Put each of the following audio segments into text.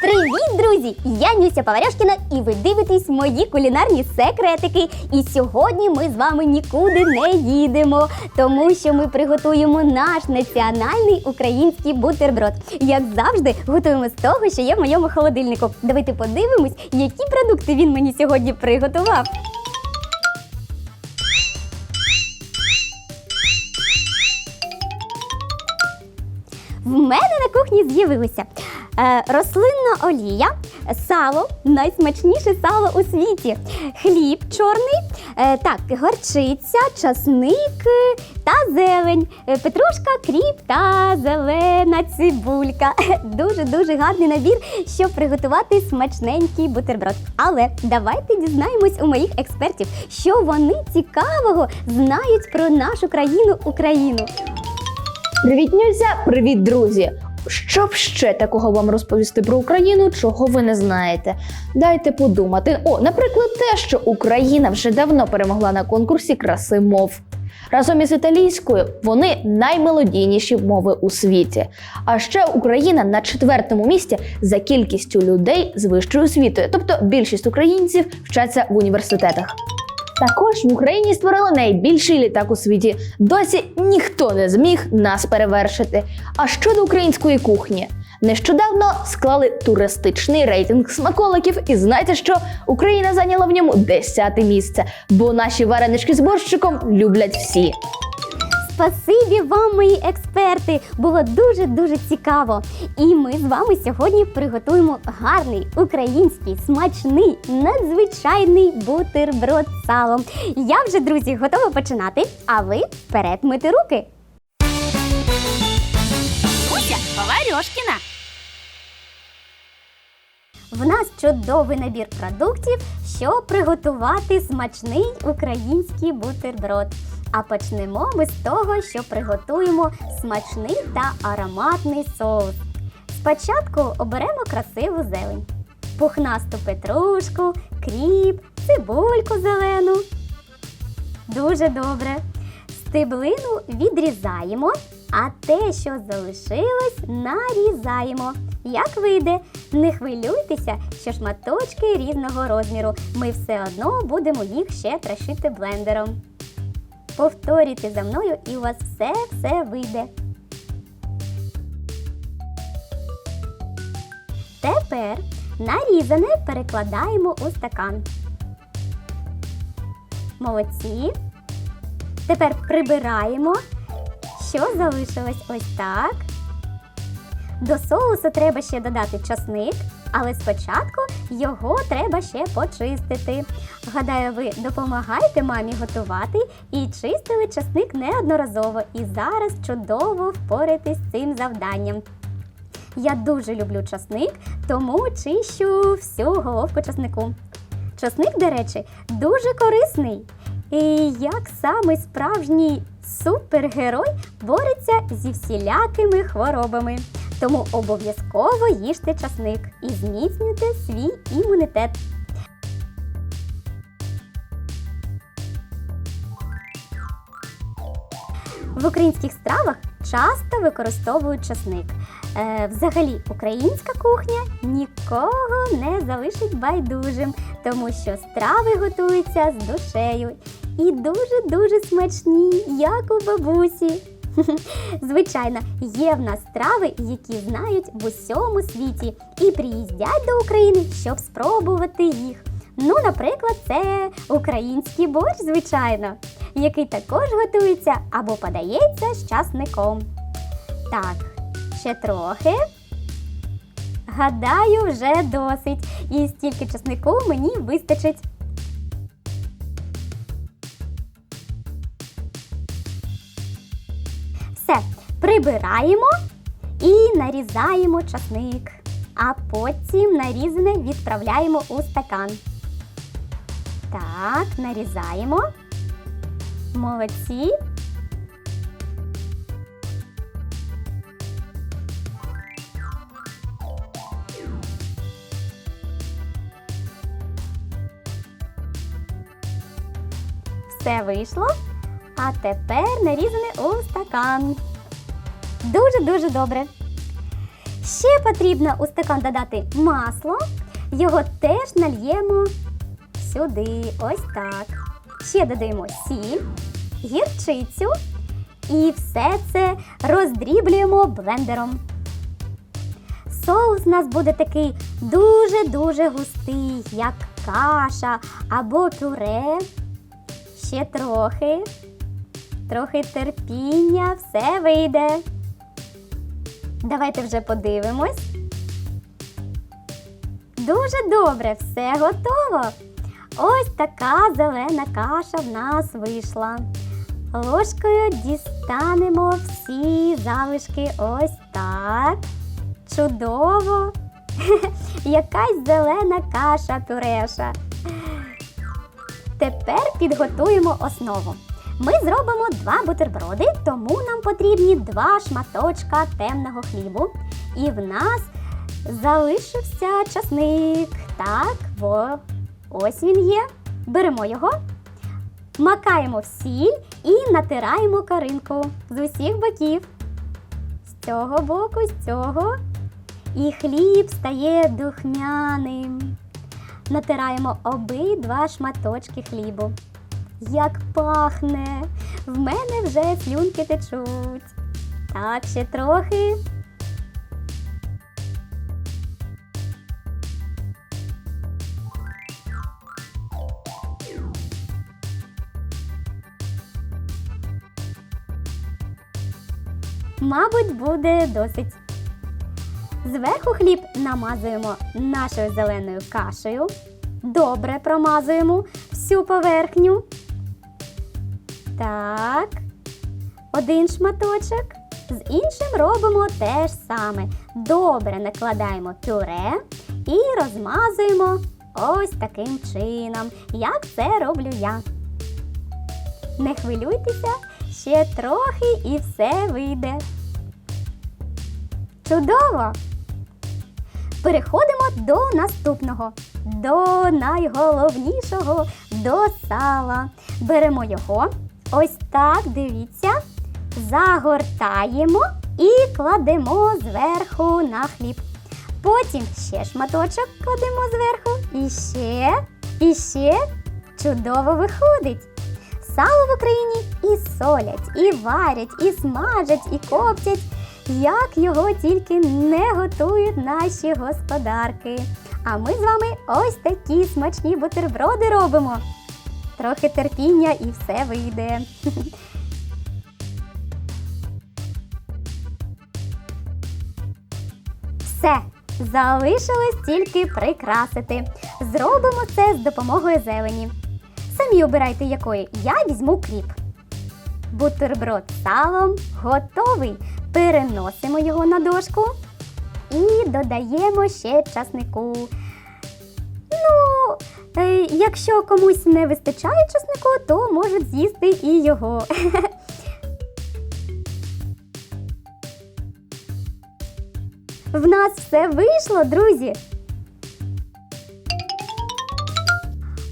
Привіт, друзі! Я Нюся Паваряшкіна і ви дивитесь мої кулінарні секретики. І сьогодні ми з вами нікуди не їдемо, тому що ми приготуємо наш національний український бутерброд. Як завжди, готуємо з того, що є в моєму холодильнику. Давайте подивимось, які продукти він мені сьогодні приготував. В мене на кухні з'явилися рослинна олія, сало, найсмачніше сало у світі, хліб чорний, е, так, горчиця, часник е, та зелень, е, петрушка, кріп та зелена цибулька. Дуже дуже гарний набір, щоб приготувати смачненький бутерброд. Але давайте дізнаємось у моїх експертів, що вони цікавого знають про нашу країну Україну. Привіт, Нюся! Привіт, друзі! Що б ще такого вам розповісти про Україну, чого ви не знаєте? Дайте подумати. О, наприклад, те, що Україна вже давно перемогла на конкурсі краси мов. Разом із італійською вони наймелодійніші мови у світі. А ще Україна на четвертому місці за кількістю людей з вищою освітою, тобто більшість українців вчаться в університетах. Також в Україні створили найбільший літак у світі. Досі ніхто не зміг нас перевершити. А щодо української кухні, нещодавно склали туристичний рейтинг смаколиків, і знаєте, що Україна зайняла в ньому 10 місце, бо наші варенички з борщиком люблять всі. Спасибі вам, мої експерти! Було дуже дуже цікаво. І ми з вами сьогодні приготуємо гарний український смачний надзвичайний бутерброд з салом. Я вже, друзі, готова починати. А ви вперед мити руки. Нюся Паварьошкіна. В нас чудовий набір продуктів, щоб приготувати смачний український бутерброд. А почнемо ми з того, що приготуємо смачний та ароматний соус. Спочатку оберемо красиву зелень, пухнасту петрушку, кріп, цибульку зелену. Дуже добре. Стеблину відрізаємо, а те, що залишилось, нарізаємо. Як вийде, не хвилюйтеся, що шматочки різного розміру. Ми все одно будемо їх ще трошити блендером. Повторюйте за мною і у вас все-все вийде. Тепер нарізане перекладаємо у стакан. Молодці. Тепер прибираємо, що залишилось ось так. До соусу треба ще додати часник, але спочатку його треба ще почистити. Гадаю, ви допомагаєте мамі готувати і чистили часник неодноразово і зараз чудово впораєтесь з цим завданням. Я дуже люблю часник, тому чищу всю головку часнику. Часник, до речі, дуже корисний. І як самий справжній супергерой бореться зі всілякими хворобами. Тому обов'язково їжте часник і зміцнюйте свій імунітет. В українських стравах часто використовують часник. Е, взагалі, українська кухня нікого не залишить байдужим, тому що страви готуються з душею і дуже-дуже смачні, як у бабусі. Звичайно, є в нас страви, які знають в усьому світі і приїздять до України, щоб спробувати їх. Ну, наприклад, це український борщ, звичайно, який також готується або подається з часником. Так, ще трохи. Гадаю, вже досить. І стільки часнику мені вистачить. Все, прибираємо і нарізаємо часник. А потім нарізане відправляємо у стакан. Так, нарізаємо. Молодці. Все вийшло. А тепер нарізане у стакан. Дуже-дуже добре. Ще потрібно у стакан додати масло. Його теж нальємо сюди. Ось так. Ще додаємо сіль, гірчицю і все це роздріблюємо блендером. Соус у нас буде такий дуже-дуже густий, як каша або пюре. Ще трохи. Трохи терпіння, все вийде. Давайте вже подивимось. Дуже добре, все готово. Ось така зелена каша в нас вийшла. Ложкою дістанемо всі залишки ось так. Чудово! Якась зелена каша пюреша. Тепер підготуємо основу. Ми зробимо два бутерброди, тому нам потрібні два шматочка темного хлібу. І в нас залишився часник. Так, во, ось він є. Беремо його, макаємо в сіль і натираємо коринку з усіх боків. З цього боку, з цього. І хліб стає духмяним. Натираємо обидва шматочки хлібу. Як пахне! В мене вже слюнки течуть. Так, ще трохи. Мабуть, буде досить. Зверху хліб намазуємо нашою зеленою кашею. Добре промазуємо всю поверхню. Так. Один шматочок. З іншим робимо те ж саме. Добре накладаємо пюре і розмазуємо ось таким чином, як це роблю я. Не хвилюйтеся, ще трохи і все вийде. Чудово! Переходимо до наступного, до найголовнішого, до сала. Беремо його, ось так, дивіться, загортаємо і кладемо зверху на хліб. Потім ще шматочок кладемо зверху, і ще, і ще чудово виходить. Сало в Україні і солять, і варять, і смажать, і коптять. Як його тільки не готують наші господарки. А ми з вами ось такі смачні бутерброди робимо. Трохи терпіння і все вийде. Все, залишилось тільки прикрасити. Зробимо це з допомогою зелені. Самі обирайте якої. Я візьму кріп. Бутерброд салом готовий. Переносимо його на дошку і додаємо ще часнику. Е, якщо комусь не вистачає часнику, то можуть з'їсти і його. В нас все вийшло, друзі.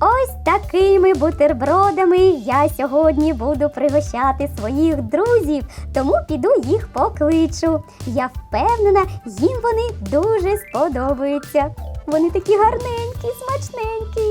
Ось такими бутербродами я сьогодні буду пригощати своїх друзів, тому піду їх покличу. Я впевнена, їм вони дуже сподобаються. Вони такі гарненькі, смачненькі.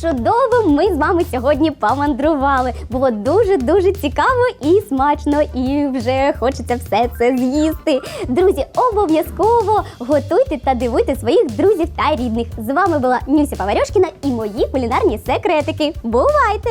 Чудово ми з вами сьогодні помандрували. Було дуже-дуже цікаво і смачно, і вже хочеться все це з'їсти. Друзі, обов'язково готуйте та дивуйте своїх друзів та рідних. З вами була Нюся Паварьошкіна і мої кулінарні секретики. Бувайте!